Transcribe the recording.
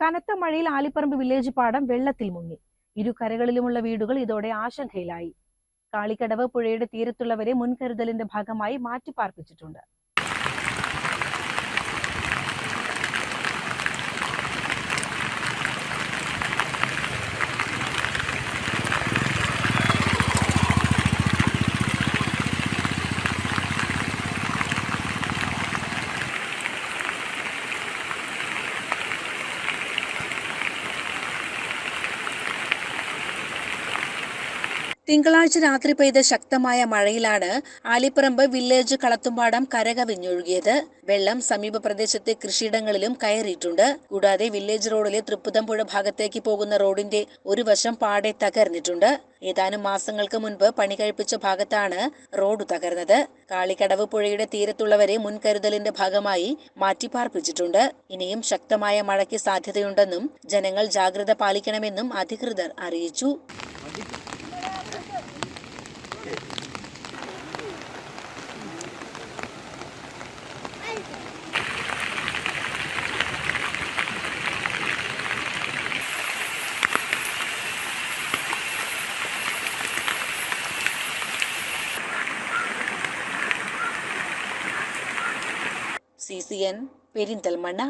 കനത്ത മഴയിൽ ആലിപ്പറമ്പ് വില്ലേജ് പാടം വെള്ളത്തിൽ മുങ്ങി. ഇരു കരകളിലുമുള്ള വീടുകൾ ഇതോടെ ആശങ്കയിലായി. കാളിക്കടവ് പുഴയുടെ തീരത്തുള്ളവരെ മുൻകരുതലിന്റെ ഭാഗമായി മാറ്റിപ്പാർപ്പിച്ചിട്ടുണ്ട്. തിങ്കളാഴ്ച രാത്രി പെയ്ത ശക്തമായ മഴയിലാണ് ആലിപ്പറമ്പ് വില്ലേജ് കളത്തുംപാടം കരകവിഞ്ഞൊഴുകിയത്. വെള്ളം സമീപ പ്രദേശത്തെ കൃഷിയിടങ്ങളിലും കയറിയിട്ടുണ്ട്. കൂടാതെ വില്ലേജ് റോഡിലെ തൃപ്പുതമ്പുഴ ഭാഗത്തേക്ക് പോകുന്ന റോഡിന്റെ ഒരു വശം പാടെ തകർന്നിട്ടുണ്ട്. ഏതാനും മാസങ്ങൾക്ക് മുൻപ് പണി കഴിപ്പിച്ച ഭാഗത്താണ് റോഡ് തകർന്നത്. കാളിക്കടവ് പുഴയുടെ തീരത്തുള്ളവരെ മുൻകരുതലിന്റെ ഭാഗമായി മാറ്റിപ്പാർപ്പിച്ചിട്ടുണ്ട്. ഇനിയും ശക്തമായ മഴയ്ക്ക് സാധ്യതയുണ്ടെന്നും ജനങ്ങൾ ജാഗ്രത പാലിക്കണമെന്നും അധികൃതർ അറിയിച്ചു. சிசிஎன் பெரிந்தல்மண்ணா